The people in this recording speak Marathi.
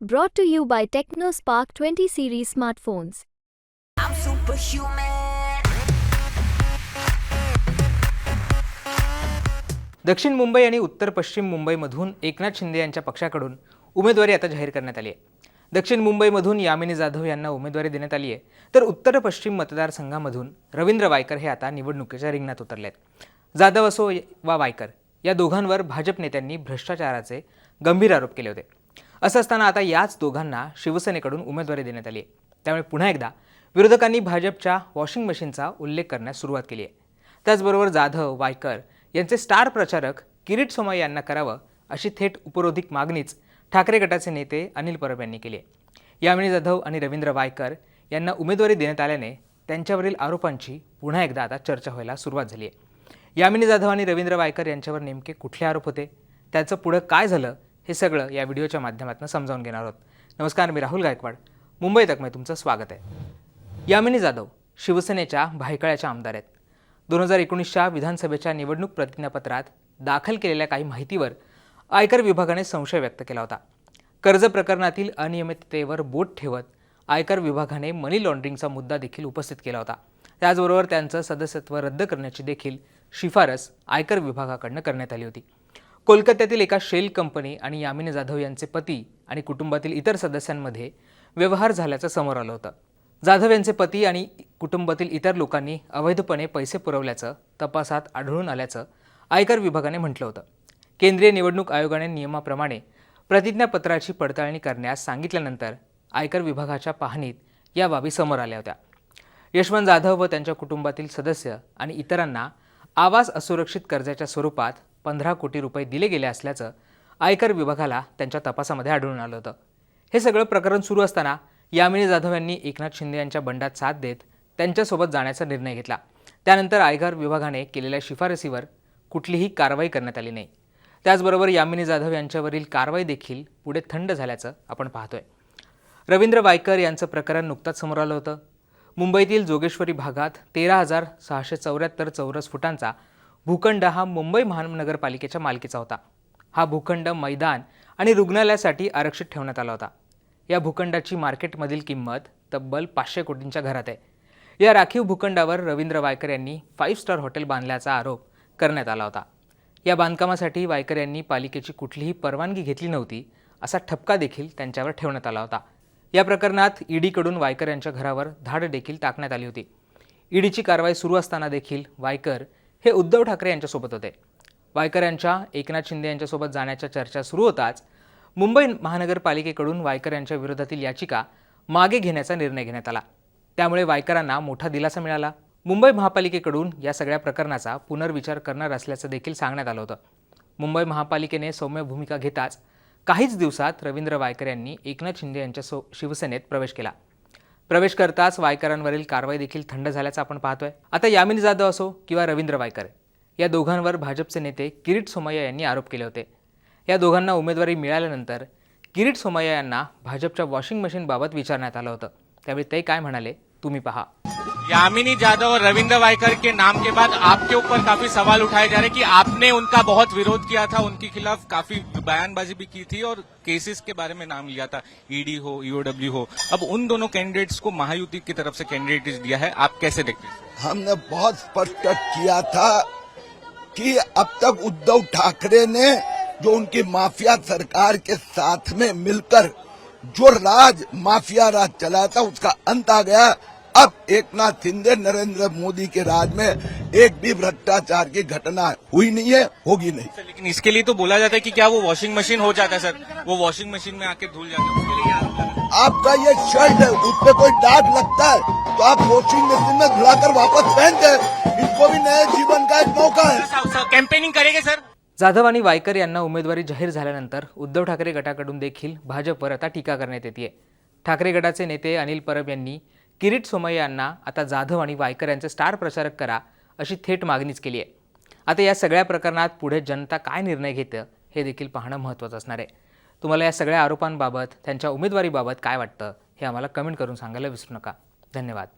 Brought to you by TechnoSpark 20 series smartphones. I'm superhuman. दक्षिण मुंबई आणि उत्तर पश्चिम मुंबईमधून एकनाथ शिंदे यांच्या पक्षाकडून उमेदवारी आता जाहीर करण्यात आली आहे दक्षिण मुंबईमधून यामिनी जाधव यांना उमेदवारी देण्यात आली आहे तर उत्तर पश्चिम मतदारसंघामधून रवींद्र वायकर हे आता निवडणुकीच्या रिंगणात उतरले आहेत जाधव असो वा वायकर या दोघांवर भाजप नेत्यांनी भ्रष्टाचाराचे गंभीर आरोप केले होते असं असताना आता याच दोघांना शिवसेनेकडून उमेदवारी देण्यात आली आहे. त्यामुळे पुन्हा एकदा विरोधकांनी भाजपच्या वॉशिंग मशीनचा उल्लेख करण्यास सुरुवात केली आहे. त्याचबरोबर जाधव वायकर यांचे स्टार प्रचारक किरीट सोमाई यांना करावं अशी थेट उपरोधिक मागणीच ठाकरे गटाचे नेते अनिल परब यांनी केली आहे. यामिनी जाधव आणि रवींद्र वायकर यांना उमेदवारी देण्यात आल्याने त्यांच्यावरील आरोपांची पुन्हा एकदा आता चर्चा व्हायला सुरुवात झाली आहे. यामिनी जाधव आणि रवींद्र वायकर यांच्यावर नेमके कुठले आरोप होते? त्याचं पुढं काय झालं? हे सगळं या व्हिडिओच्या माध्यमातून समजावून घेणार आहोत. नमस्कार मी राहुल गायकवाड. मुंबई तकमे तुमचं स्वागत आहे. यामिनी जाधव शिवसेनेच्या भायखळ्याच्या आमदार आहेत. दोन हजार एकोणीसच्या विधानसभेच्या निवडणूक प्रतिज्ञापत्रात दाखल केलेल्या काही माहितीवर आयकर विभागाने संशय व्यक्त केला होता. कर्ज प्रकरणातील अनियमिततेवर बोट ठेवत आयकर विभागाने मनी लॉन्ड्रिंगचा मुद्दा देखील उपस्थित केला होता. त्याचबरोबर त्यांचं सदस्यत्व रद्द करण्याची देखील शिफारस आयकर विभागाकडनं करण्यात आली होती. कोलकात्यातील एका शेल कंपनी आणि यामिनी जाधव यांचे पती आणि कुटुंबातील इतर सदस्यांमध्ये व्यवहार झाल्याचं समोर आलं होतं. जाधव यांचे पती आणि कुटुंबातील इतर लोकांनी अवैधपणे पैसे पुरवल्याचं तपासात आढळून आल्याचं आयकर विभागाने म्हटलं होतं. केंद्रीय निवडणूक आयोगाने नियमाप्रमाणे प्रतिज्ञापत्राची पडताळणी करण्यास सांगितल्यानंतर आयकर विभागाच्या पाहणीत या बाबी समोर आल्या होत्या. यशवंत जाधव व त्यांच्या कुटुंबातील सदस्य आणि इतरांना आवास असुरक्षित कर्जाच्या स्वरूपात पंधरा कोटी रुपये दिले गेले असल्याचं आयकर विभागाला त्यांच्या तपासामध्ये आढळून आलं होतं. हे सगळं प्रकरण सुरू असताना यामिनी जाधव यांनी एकनाथ शिंदे यांच्या बंडात साथ देत त्यांच्यासोबत जाण्याचा निर्णय घेतला. त्यानंतर आयकर विभागाने केलेल्या शिफारसीवर कुठलीही कारवाई करण्यात आली नाही. त्याचबरोबर यामिनी जाधव यांच्यावरील कारवाई देखील पुढे थंड झाल्याचं आपण पाहतोय. रवींद्र वायकर यांचं प्रकरण नुकताच समोर आलं होतं. मुंबईतील जोगेश्वरी भागात तेरा हजार सहाशे चौऱ्याहत्तर चौरस फुटांचा भूखंड हा मुंबई महानगरपालिकेच्या मालकीचा होता. हा भूखंड मैदान आणि रुग्णालयासाठी आरक्षित ठेवण्यात आला होता. या भूखंडाची मार्केटमधील किंमत तब्बल पाचशे कोटींच्या घरात आहे. या राखीव भूखंडावर रवींद्र वायकर यांनी फाईव्ह स्टार हॉटेल बांधल्याचा आरोप करण्यात आला होता. या बांधकामासाठी वायकर यांनी पालिकेची कुठलीही परवानगी घेतली नव्हती असा ठपका देखील त्यांच्यावर ठेवण्यात आला होता. या प्रकरणात ईडीकडून वायकर यांच्या घरावर धाड देखील टाकण्यात आली होती. ईडीची कारवाई सुरू असताना देखील वायकर हे उद्धव ठाकरे यांच्यासोबत होते. वायकर यांच्या एकनाथ शिंदे यांच्यासोबत जाण्याच्या चर्चा सुरू होताच मुंबई महानगरपालिकेकडून वायकर यांच्या विरोधातील याचिका मागे घेण्याचा निर्णय घेण्यात आला. त्यामुळे वायकरांना मोठा दिलासा मिळाला. मुंबई महापालिकेकडून या सगळ्या प्रकरणाचा पुनर्विचार करणार असल्याचं देखील सांगण्यात आलं होतं. मुंबई महापालिकेने सौम्य भूमिका घेताच काहीच दिवसात रवींद्र वायकर यांनी एकनाथ शिंदे यांच्या सो शिवसेनेत प्रवेश केला. प्रवेश करताच वायकरांवरील कारवाई देखील थंड झाल्याचं आपण पाहतोय. आता यामिनी जाधव असो किंवा रवींद्र वायकर या दोघांवर भाजपचे नेते किरीट सोमय्या यांनी आरोप केले होते. या दोघांना उमेदवारी मिळाल्यानंतर किरीट सोमय्या यांना भाजपच्या वॉशिंग मशीनबाबत विचारण्यात आलं होतं. त्यावेळी ते काय म्हणाले तुम्ही पहा. यामिनी जाधव और रविंद्र वायकर के नाम के बाद आपके ऊपर काफ़ी सवाल उठाए जा रहे कि आपने उनका बहुत विरोध किया था, उनके खिलाफ काफ़ी बयानबाजी भी की थी और केसेस के बारे में नाम लिया था ईडी हो ईओडब्ल्यू हो। अब उन दोनों कैंडिडेट्स को महायुति की तरफ़ से कैंडिडेट दिया है, आप कैसे देखते हमने बहुत स्पष्ट किया था कि अब तक उद्धव ठाकरे ने जो उनकी माफिया सरकार के साथ में मिलकर जो राज, माफिया राज चला था, उसका अंत आ गया। अब एक नाथ शिंदे नरेंद्र मोदी के राज में एक भी भ्रष्टाचार की घटना हुई नहीं है होगी नहीं। लेकिन इसके लिए तो बोला जाता है कि क्या वो वॉशिंग मशीन हो जाता है सर? वो वॉशिंग मशीन में आके धुल जाता है। आपका ये शर्ट है उस पर कोई दाग लगता है तो आप वॉशिंग मशीन में धुलाकर वापस पहन दे इसको भी नए जीवन का एक मौका है। कैंपेनिंग करेंगे सर? जाधव आणि वायकर यांना उमेदवारी जाहीर झाल्यानंतर उद्धव ठाकरे गटाकडून देखील भाजपवर आता टीका करण्यात येते ठाकरे गटाचे नेते अनिल परब यांनी किरीट सोमय्या यांना आता जाधव आणि वायकर यांचे स्टार प्रचारक करा अशी थेट मागणीच केली आहे. आता या सगळ्या प्रकरणात पुढे जनता काय निर्णय घेतं हे देखील पाहणं महत्त्वाचं असणार आहे. तुम्हाला या सगळ्या आरोपांबाबत त्यांच्या उमेदवारीबाबत काय वाटतं हे आम्हाला कमेंट करून सांगायला विसरू नका. धन्यवाद.